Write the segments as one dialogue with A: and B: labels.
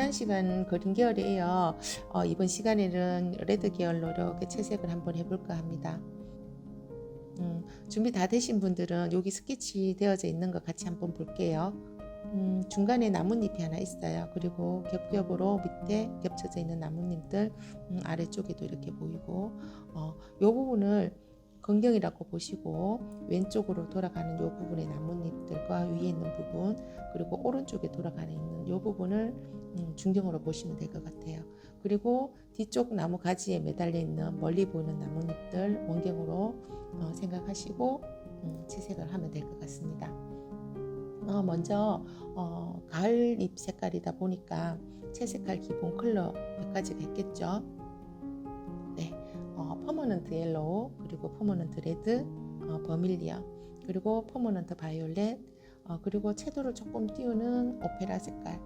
A: 지난 시간 그린 계열에 이어 어, 이번 시간에는 레드 계열로 이렇게 채색을 한번 해볼까 합니다. 음, 준비 다 되신 분들은 여기 스케치 되어져 있는 것 같이 한번 볼게요. 음, 중간에 나뭇잎이 하나 있어요. 그리고 겹겹으로 밑에 겹쳐져 있는 나뭇잎들 음, 아래쪽에도 이렇게 보이고 어, 이 부분을 건경이라고 보시고 왼쪽으로 돌아가는 이 부분의 나뭇잎들과 위에 있는 부분 그리고 오른쪽에 돌아가는 있는 이 부분을 음, 중경으로 보시면 될 것 같아요. 그리고 뒤쪽 나무 가지에 매달려 있는 멀리 보이는 나뭇잎들 원경으로 어, 생각하시고 음, 채색을 하면 될 것 같습니다. 어, 먼저 어, 가을 잎 색깔이다 보니까 채색할 기본 컬러 몇 가지가 있겠죠. 네, 어, 퍼머넌트 옐로우 그리고 퍼머넌트 레드, 어, 버밀리언 그리고 퍼머넌트 바이올렛 어, 그리고 채도를 조금 띄우는 오페라 색깔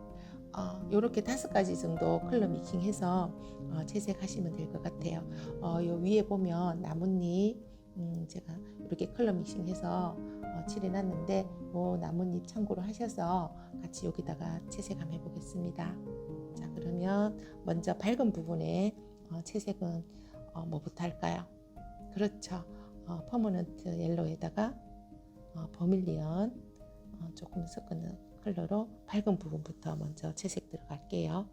A: 이렇게 다섯 가지 정도 컬러 믹싱해서 어, 채색하시면 될 것 같아요. 어, 요 위에 보면 나뭇잎 음, 제가 이렇게 컬러 믹싱해서 어, 칠해놨는데 요 나뭇잎 참고로 하셔서 같이 여기다가 채색 한번 해보겠습니다. 자 그러면 먼저 밝은 부분에 어, 채색은 어, 뭐부터 할까요? 그렇죠. 어, 퍼머넌트 옐로에다가 어, 버밀리언 어, 조금 섞은 컬러로 밝은 부분부터 먼저 채색 들어갈게요.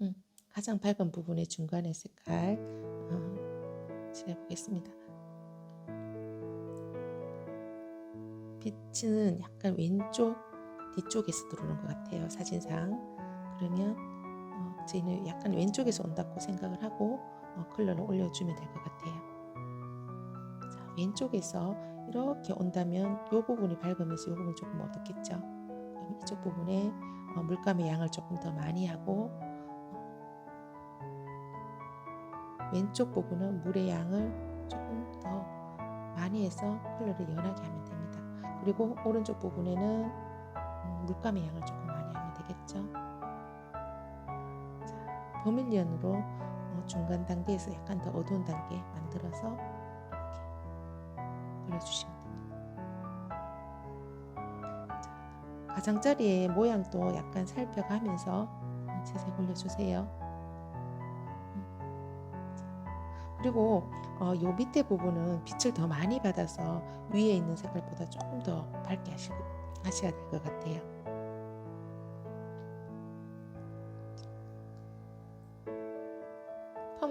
A: 음, 가장 밝은 부분의 중간의 색깔 어, 칠해보겠습니다. 빛은 약간 왼쪽 뒤쪽에서 들어오는 것 같아요. 사진상. 그러면 어, 저희는 약간 왼쪽에서 온다고 생각을 하고 어, 컬러를 올려주면 될 것 같아요. 자, 왼쪽에서 이렇게 온다면 이 부분이 밝으면서 이 부분이 조금 어둡겠죠. 그럼 이쪽 부분에 어, 물감의 양을 조금 더 많이 하고 왼쪽 부분은 물의 양을 조금 더 많이 해서 컬러를 연하게 하면 됩니다. 그리고 오른쪽 부분에는 음, 물감의 양을 조금 많이 하면 되겠죠. 자, 버밀리언으로 어, 중간 단계에서 약간 더 어두운 단계 만들어서 이렇게 그려주시면 됩니다. 자, 가장자리의 모양도 약간 살펴가면서 채색 올려주세요. 그리고 어, 요 밑에 부분은 빛을 더 많이 받아서 위에 있는 색깔보다 조금 더 밝게 하시고 하셔야 될 것 같아요.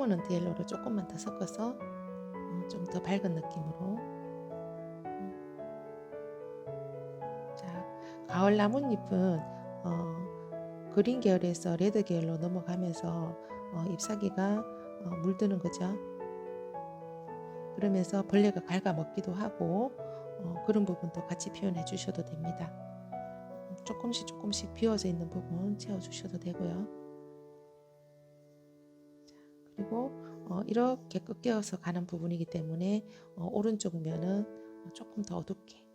A: 퍼머넌트 옐로를 조금만 더 섞어서 음, 좀더 밝은 느낌으로 음. 자 가을 나뭇잎은 어, 그린 계열에서 레드 계열로 넘어가면서 어, 잎사귀가 어, 물드는 거죠. 그러면서 벌레가 갉아먹기도 하고 어, 그런 부분도 같이 표현해 주셔도 됩니다. 조금씩 조금씩 비워져 있는 부분 채워 주셔도 되고요. 자, 그리고 어, 이렇게 꺾여서 가는 부분이기 때문에 어, 오른쪽 면은 조금 더 어둡게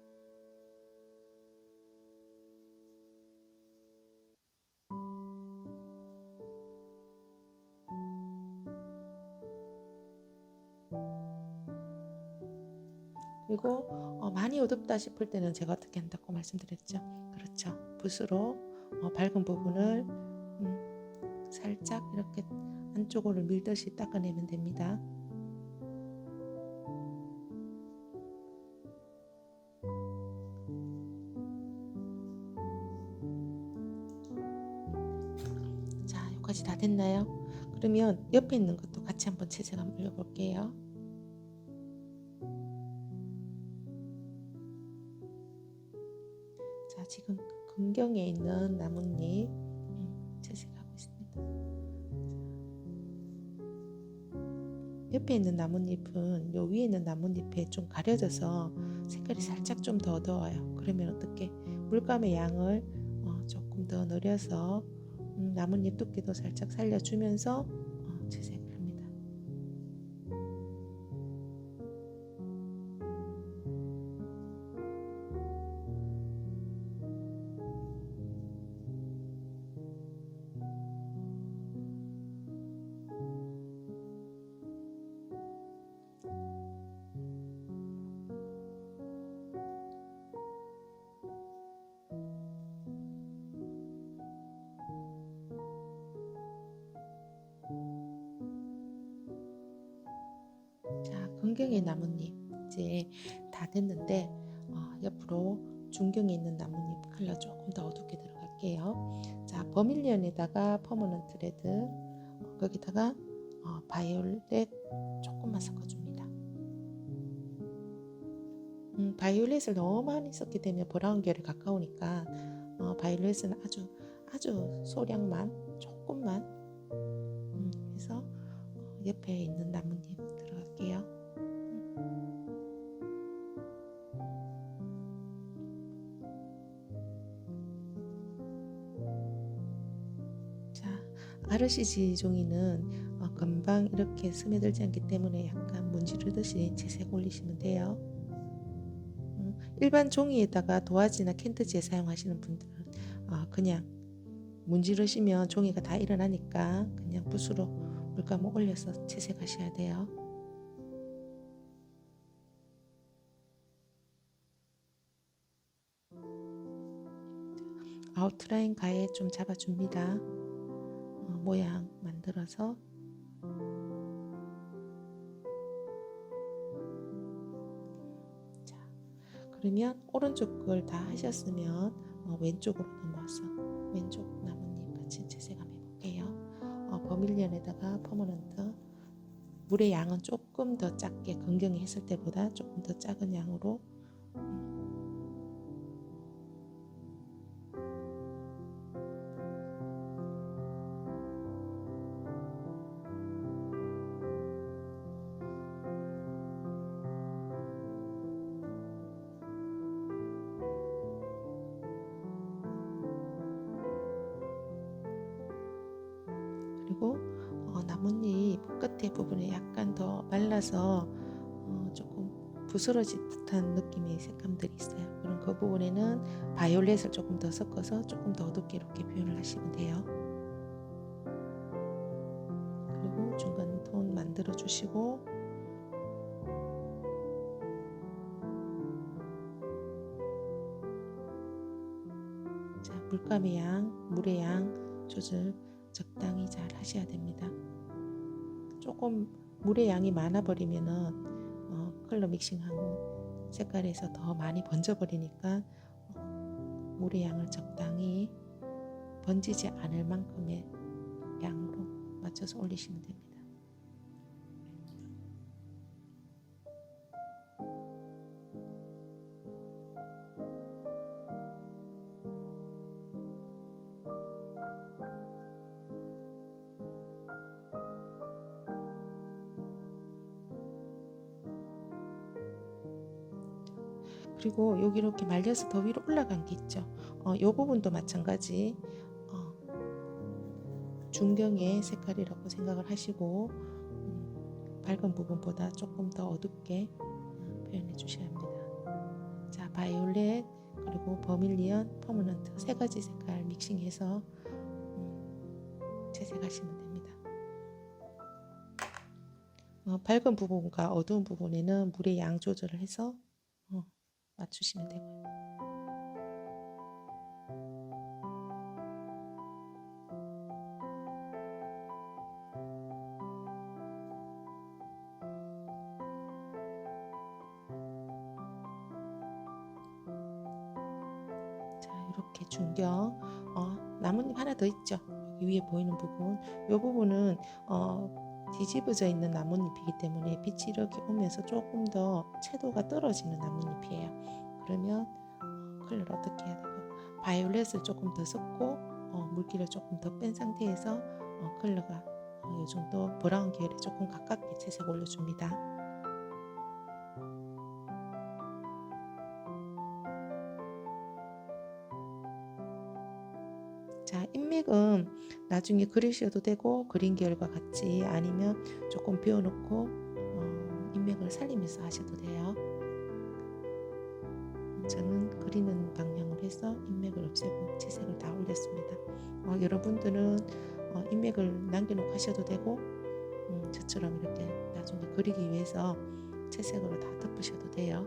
A: 그리고 어, 많이 어둡다 싶을 때는 제가 어떻게 한다고 말씀드렸죠. 그렇죠. 붓으로 어, 밝은 부분을 음, 살짝 이렇게 안쪽으로 밀듯이 닦아내면 됩니다. 자, 여기까지 다 됐나요? 그러면 옆에 있는 것도 같이 한번 채색 한번 올려볼게요. 자, 지금 근경에 있는 나뭇잎 옆에 있는 나뭇잎은 요 위에 있는 나뭇잎에 좀 가려져서 색깔이 살짝 좀더 어두워요. 그러면 어떻게 물감의 양을 어, 조금 더 늘려서 음, 나뭇잎 두께도 살짝 살려주면서 어, 채색. 강경의 나뭇잎 이제 다 됐는데 어, 옆으로 중경에 있는 나뭇잎 컬러 조금 더 어둡게 들어갈게요. 자, 버밀리언에다가 퍼머넌트 레드 어, 거기다가 어, 바이올렛 조금만 섞어줍니다. 음, 바이올렛을 너무 많이 섞게 되면 브라운 계열에 가까우니까 어, 바이올렛은 아주 아주 소량만 조금만 음, 해서 어, 옆에 있는 나뭇잎 들어갈게요. 아르시지 종이는 어, 금방 이렇게 스며들지 않기 때문에 약간 문지르듯이 채색 올리시면 돼요. 음, 일반 종이에다가 도화지나 캔트지에 사용하시는 분들은 어, 그냥 문지르시면 종이가 다 일어나니까 그냥 붓으로 물감 올려서 채색하셔야 돼요. 아웃라인 가에 좀 잡아줍니다. 어, 모양 만들어서 자, 그러면 오른쪽 걸다 하셨으면 어, 왼쪽으로 넘어와서 왼쪽 나뭇잎 같이 채색 한번 해볼게요. 어, 버밀리언에다가 퍼머넌트 물의 양은 조금 더 작게 건경이 했을 때보다 조금 더 작은 양으로 더 말라서 어, 조금 부스러진 듯한 느낌의 색감들이 있어요. 그럼 그 부분에는 바이올렛을 조금 더 섞어서 조금 더 어둡게 이렇게 표현을 하시면 돼요. 그리고 중간 톤 만들어 주시고 자 물감의 양, 물의 양 조절 적당히 잘 하셔야 됩니다. 조금 물의 양이 많아 버리면은 어, 컬러 믹싱하고 색깔에서 더 많이 번져 버리니까 어, 물의 양을 적당히 번지지 않을 만큼의 양으로 맞춰서 올리시면 됩니다. 그리고 여기 이렇게 말려서 더 위로 올라간 게 있죠. 어, 이 부분도 마찬가지 어, 중경의 색깔이라고 생각을 하시고 음, 밝은 부분보다 조금 더 어둡게 어, 표현해 주셔야 합니다. 자, 바이올렛 그리고 버밀리언, 퍼머넌트 세 가지 색깔 믹싱해서 음, 채색하시면 됩니다. 어, 밝은 부분과 어두운 부분에는 물의 양 조절을 해서 어, 맞추시면 되고요. 자, 이렇게 중경 어, 나뭇잎 하나 더 있죠. 위에 보이는 부분, 이 부분은 어, 뒤집어져 있는 나뭇잎이기 때문에 빛이 이렇게 오면서 조금 더 채도가 떨어지는 나뭇잎이에요. 그러면 어, 컬러를 어떻게 해야 되고 바이올렛을 조금 더 섞고 어, 물기를 조금 더 뺀 상태에서 어, 컬러가 어, 이 정도 브라운 계열에 조금 가깝게 채색 올려줍니다. 나중에 그리셔도 되고 그린 계열과 같이 아니면 조금 비워놓고 어, 인맥을 살리면서 하셔도 돼요. 저는 그리는 방향으로 해서 인맥을 없애고 채색을 다 올렸습니다. 어, 여러분들은 어, 인맥을 남겨놓고 하셔도 되고 음, 저처럼 이렇게 나중에 그리기 위해서 채색으로 다 덮으셔도 돼요.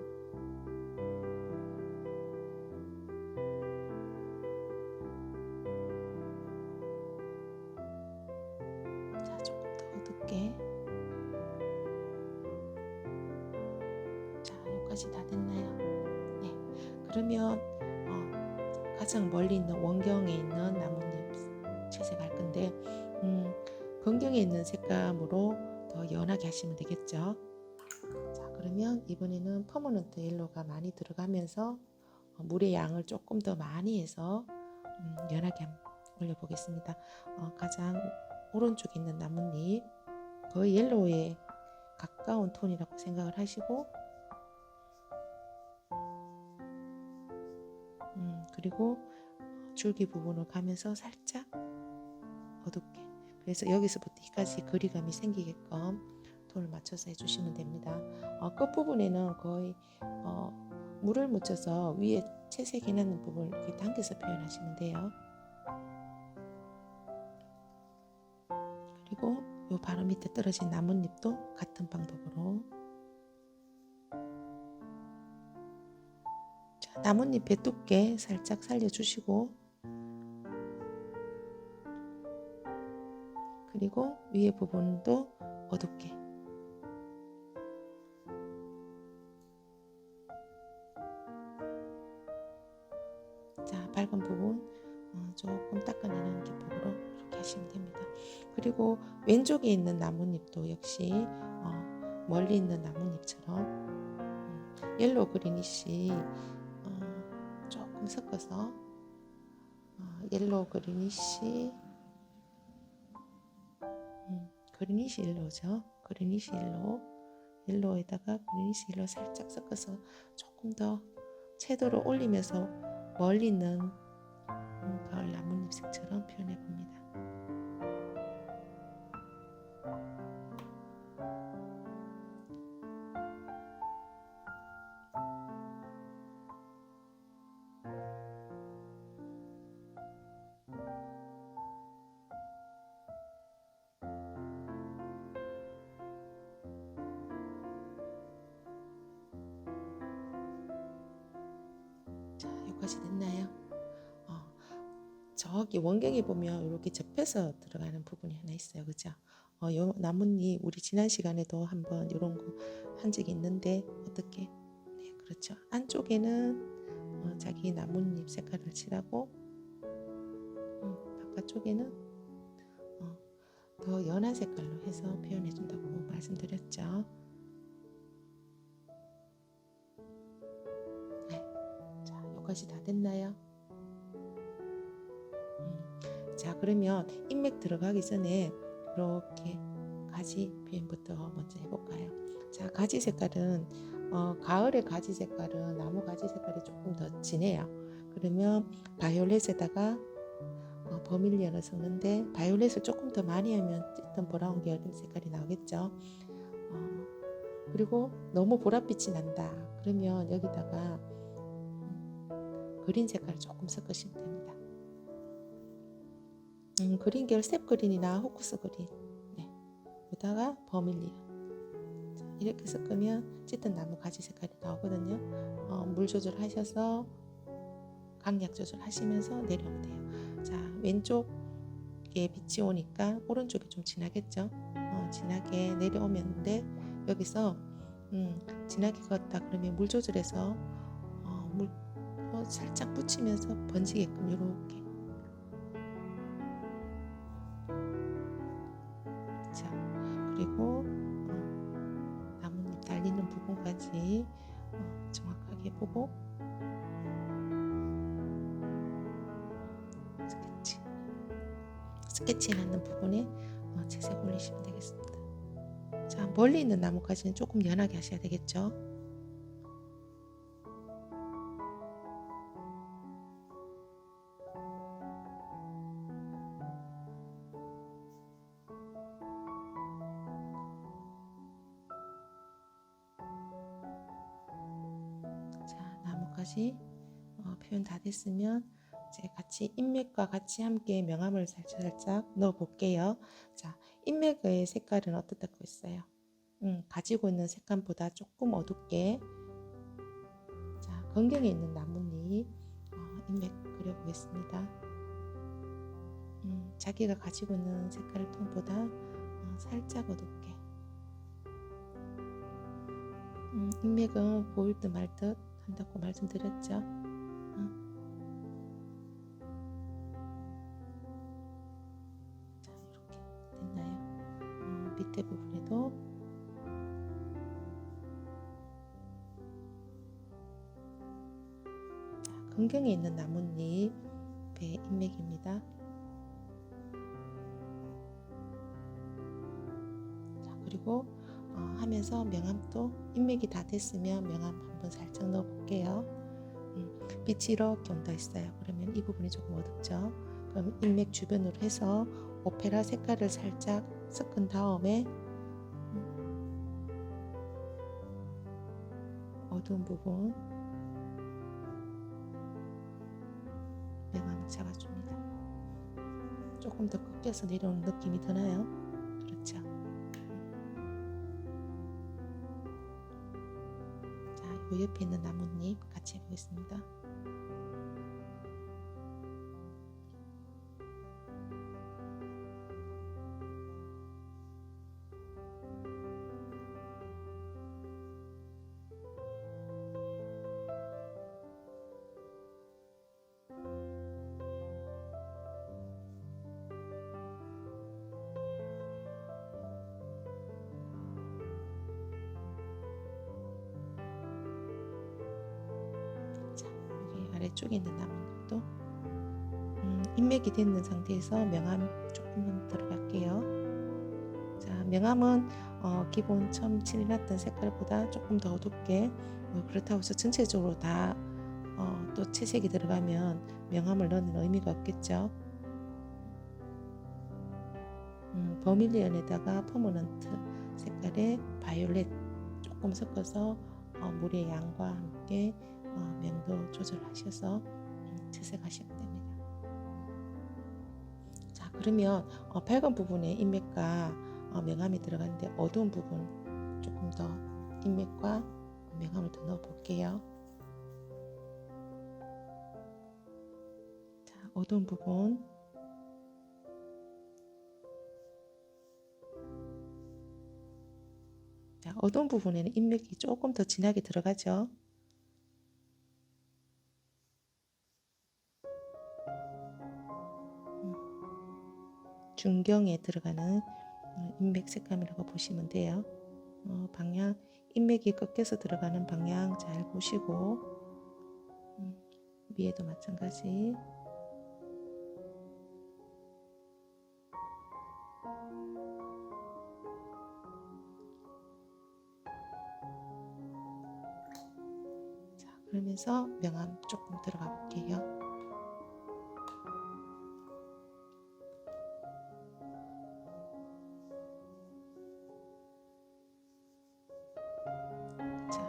A: 옐로가 많이 들어가면서 어, 물의 양을 조금 더 많이 해서 음, 연하게 올려보겠습니다. 어, 가장 오른쪽에 있는 나뭇잎 거의 옐로우에 가까운 톤이라고 생각을 하시고 음, 그리고 줄기 부분을 가면서 살짝 어둡게 그래서 여기서부터 여기까지 거리감이 생기게끔 톤을 맞춰서 해주시면 됩니다. 어, 끝부분에는 거의 어, 물을 묻혀서 위에 채색해놨는 부분을 이렇게 당겨서 표현하시면 돼요. 그리고 요 바로 밑에 떨어진 나뭇잎도 같은 방법으로 자, 나뭇잎의 두께 살짝 살려주시고 그리고 위에 부분도 어둡게 그리고 왼쪽에 있는 나뭇잎도 역시 어, 멀리 있는 나뭇잎처럼 음, 옐로우 그리니시 어, 조금 섞어서 어, 옐로우 그리니시 음, 그리니시 옐로우죠. 그리니시 옐로우 옐로우에다가 그리니시 옐로우 살짝 섞어서 조금 더 채도를 올리면서 멀리 있는 음, 가을 나뭇잎색처럼 표현해 봅니다. 여기까지 됐나요? 어, 저기 원경에 보면 이렇게 접해서 들어가는 부분이 하나 있어요. 그죠? 어, 요 나뭇잎 우리 지난 시간에도 한번 이런 거 한 적이 있는데 어떻게? 네, 그렇죠. 안쪽에는 어, 자기 나뭇잎 색깔을 칠하고 음, 바깥쪽에는 어, 더 연한 색깔로 해서 표현해 준다고 말씀드렸죠. 자, 여기까지 다 됐나요? 음, 자, 그러면 인맥 들어가기 전에 이렇게 가지 표현부터 먼저 해볼까요? 자, 가지 색깔은 어, 가을의 가지 색깔은 나무 가지 색깔이 조금 더 진해요. 그러면 바이올렛에다가 어, 버밀리언을 섞는데 바이올렛을 조금 더 많이 하면 짙은 브라운 계열 색깔이 나오겠죠. 어, 그리고 너무 보랏빛이 난다. 그러면 여기다가 그린 색깔을 조금 섞으시면 됩니다. 음, 그린 계열 셉 그린이나 호쿠스 그린. 네. 여기다가 버밀리언. 자, 이렇게 섞으면 짙은 나무 가지 색깔이 나오거든요. 어, 물 조절하셔서 강약 조절하시면서 내려오면 돼요. 자, 왼쪽에 빛이 오니까 오른쪽이 좀 진하겠죠. 어, 진하게 내려오면데 여기서 음, 진하게 걷다 그러면 물 조절해서 살짝 붙이면서 번지게끔 이렇게. 자 그리고 어, 나뭇잎 달리는 부분까지 어, 정확하게 보고. 스케치. 스케치 해놨는 부분에 어, 채색 올리시면 되겠습니다. 자 멀리 있는 나무까지는 조금 연하게 하셔야 되겠죠 됐으면 이제 같이 인맥과 같이 함께 명암을 살짝 살짝 넣어 볼게요. 자, 인맥의 색깔은 어떻다고 했어요? 음, 가지고 있는 색감보다 조금 어둡게 자, 건경에 있는 나뭇잎 어, 인맥 그려보겠습니다. 음, 자기가 가지고 있는 색깔 톤보다 어, 살짝 어둡게 음, 인맥은 보일 듯 말 듯 한다고 말씀드렸죠. 밑에 부분에도 자, 근경에 있는 나뭇잎의 인맥입니다. 자, 그리고 어, 하면서 명암도 인맥이 다 됐으면 명암 한번 살짝 넣어 볼게요. 음, 빛이 이렇게 온다 했어요. 그러면 이 부분이 조금 어둡죠. 그럼 인맥 주변으로 해서 오페라 색깔을 살짝 섞은 다음에 음, 어두운 부분 명암을 잡아줍니다. 조금 더 꺾여서 내려오는 느낌이 드나요? 그렇죠. 자, 요 옆에 있는 나뭇잎 같이 해보겠습니다. 아래쪽에 있는 나뭇잎도 음, 인맥이 됐는 상태에서 명암 조금만 들어갈게요. 자, 명암은 어, 기본 처음 칠해놨던 색깔보다 조금 더 어둡게 어, 그렇다고 해서 전체적으로 다 어, 또 채색이 들어가면 명암을 넣는 의미가 없겠죠. 음, 버밀리언에다가 퍼머넌트 색깔의 바이올렛 조금 섞어서 어, 물의 양과 함께 어, 명도 조절하셔서 음, 채색하시면 됩니다. 자 그러면 어, 밝은 부분에 인맥과 어, 명암이 들어가는데 어두운 부분 조금 더 인맥과 명암을 더 넣어 볼게요. 자 어두운 부분 자 어두운 부분에는 인맥이 조금 더 진하게 들어가죠. 중경에 들어가는 어, 인맥 색감이라고 보시면 돼요. 어, 방향 인맥이 꺾여서 들어가는 방향 잘 보시고 음, 위에도 마찬가지. 자, 그러면서 명암 조금 들어가 볼게요.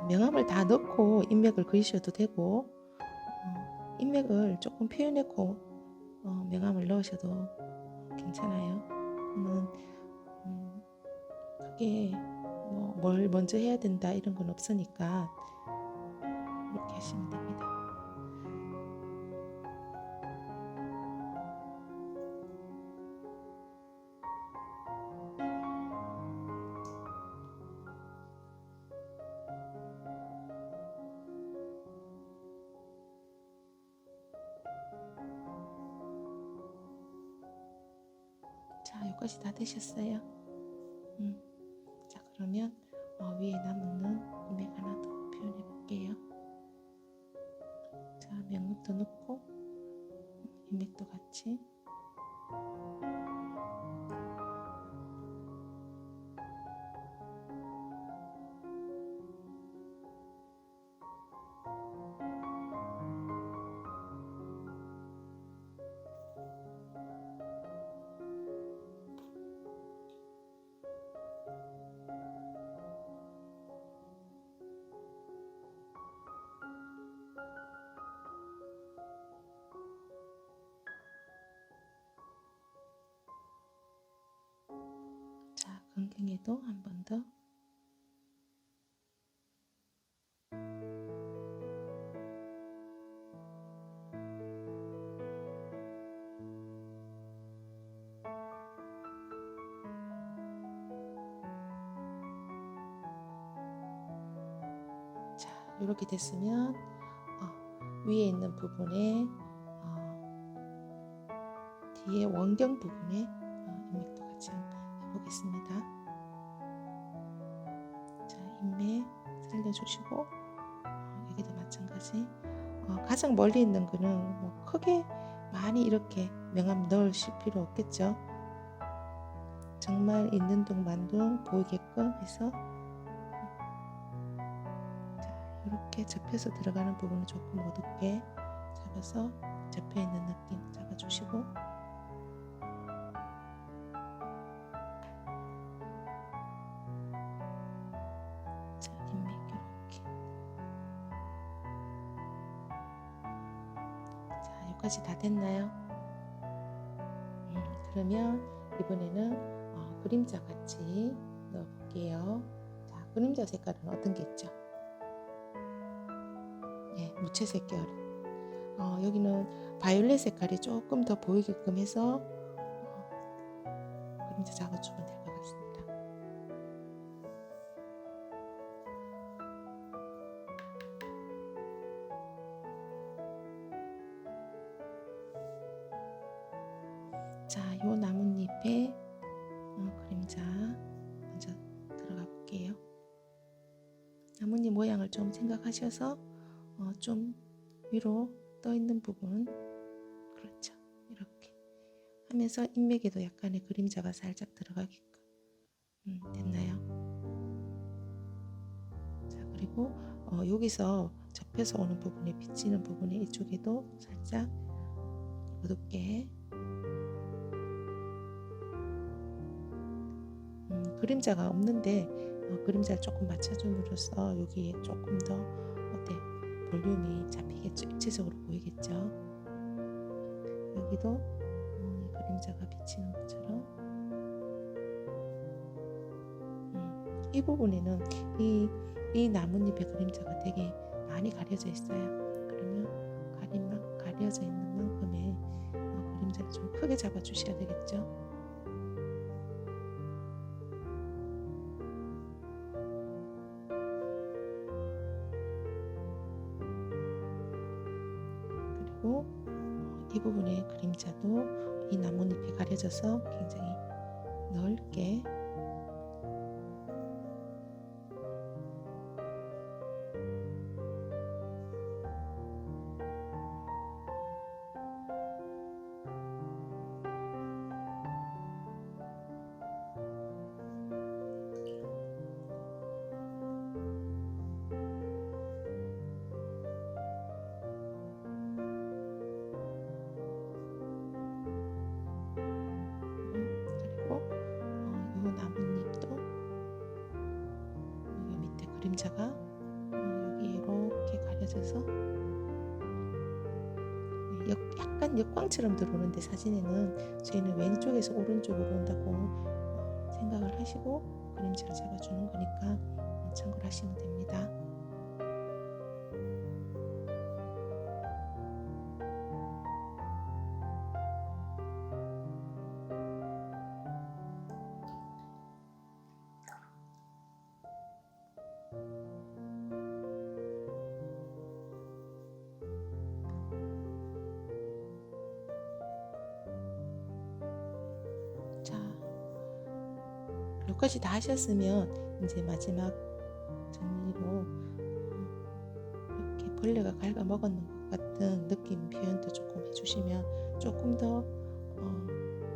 A: 명암을 다 넣고 인맥을 그리셔도 되고 어, 인맥을 조금 표현했고 어, 명암을 넣으셔도 괜찮아요. 그러면 음, 크게 뭐 뭘 먼저 해야 된다 이런 건 없으니까 이렇게 하시면 됩니다. 위에 남은 인맥 하나 더 표현해 볼게요. 자, 명목도 넣고 인맥도 같이. 이렇게 됐으면 어, 위에 있는 부분에 어, 뒤에 원경 부분에 어, 인맥도 같이 해보겠습니다. 자, 인맥 살려주시고 어, 여기도 마찬가지. 어, 가장 멀리 있는 거는 뭐 크게 많이 이렇게 명암 넣으실 필요 없겠죠. 정말 있는 동 만동 보이게끔 해서 이렇게 접혀서 들어가는 부분을 조금 어둡게 잡아서 접혀 있는 느낌 잡아주시고 자, 인맥 이렇게 자, 여기까지 다 됐나요? 음, 그러면 이번에는 어, 그림자 같이 넣어볼게요. 자, 그림자 색깔은 어떤 게 있죠? 네, 무채색 계열. 어, 여기는 바이올렛 색깔이 조금 더 보이게끔 해서 어, 그림자 잡아주면 될 것 같습니다. 자, 요 나뭇잎에 어, 그림자 먼저 들어가 볼게요. 나뭇잎 모양을 좀 생각하셔서 어, 좀 위로 떠 있는 부분 그렇죠. 이렇게 하면서 인맥에도 약간의 그림자가 살짝 들어가게끔 음, 됐나요? 자, 그리고 어, 여기서 접혀서 오는 부분에 비치는 부분에 이쪽에도 살짝 어둡게 음, 그림자가 없는데 어, 그림자를 조금 맞춰줌으로써 여기에 조금 더 볼륨이 잡히겠죠? 입체적으로 보이겠죠? 여기도 어, 이 그림자가 비치는 것처럼. 음, 이 부분에는 이, 이 나뭇잎의 그림자가 되게 많이 가려져 있어요. 그러면 가림막 가려져 있는 만큼의 어, 그림자를 좀 크게 잡아 주셔야 되겠죠 가려져서 굉장히 넓게 그림자가 어, 여기 이렇게 가려져서 네, 역- 약간 역광처럼 들어오는데 사진에는 저희는 왼쪽에서 오른쪽으로 온다고 어, 생각을 하시고 그림자를 잡아주는 거니까 어, 참고를 하시면 됩니다. 여기까지 다 하셨으면 이제 마지막 정리로 어, 이렇게 벌레가 갉아먹었는 것 같은 느낌 표현도 조금 해주시면 조금 더 어,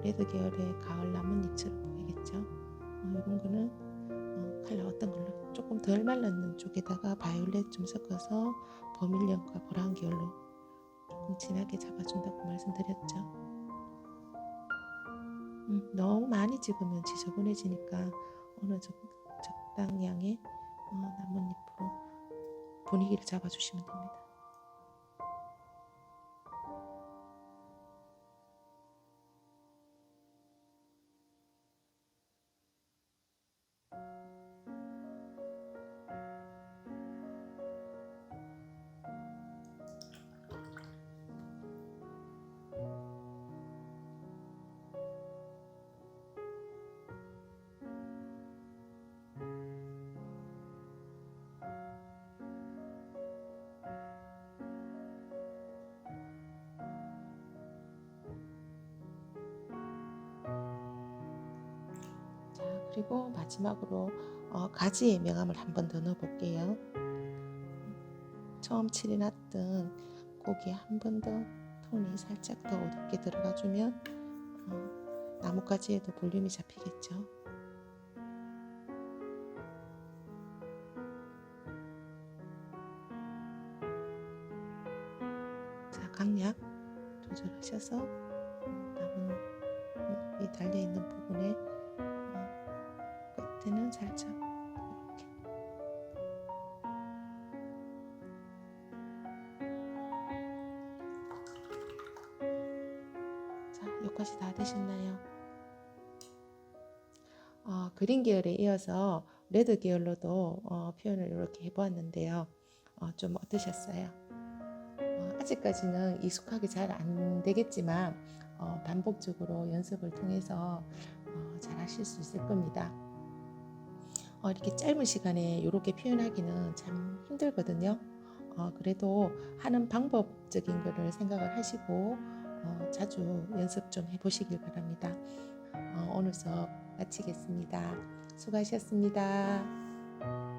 A: 레드 계열의 가을 나뭇잎처럼 보이겠죠. 어, 이런 거는 어, 컬러 어떤 걸로 조금 덜 말랐는 쪽에다가 바이올렛 좀 섞어서 버밀리언과 브라운 계열로 조금 진하게 잡아준다고 말씀드렸죠. 음, 너무 많이 찍으면 지저분해지니까 어느 적, 적당량의 어, 나뭇잎으로 분위기를 잡아주시면 됩니다. 그리고 마지막으로 어, 가지의 명암을 한 번 더 넣어 볼게요. 처음 칠해놨던 고기에 한 번 더 톤이 살짝 더 어둡게 들어가 주면 어, 나뭇가지에도 볼륨이 잡히겠죠. 자, 여기까지 다 되셨나요? 어, 그린 계열에 이어서 레드 계열로도 어, 표현을 이렇게 해보았는데요. 어, 좀 어떠셨어요? 어, 아직까지는 익숙하게 잘 안 되겠지만 어, 반복적으로 연습을 통해서 어, 잘 하실 수 있을 겁니다. 어, 이렇게 짧은 시간에 이렇게 표현하기는 참 힘들거든요. 어, 그래도 하는 방법적인 거를 생각을 하시고 어, 자주 연습 좀 해보시길 바랍니다. 어, 오늘 수업 마치겠습니다. 수고하셨습니다.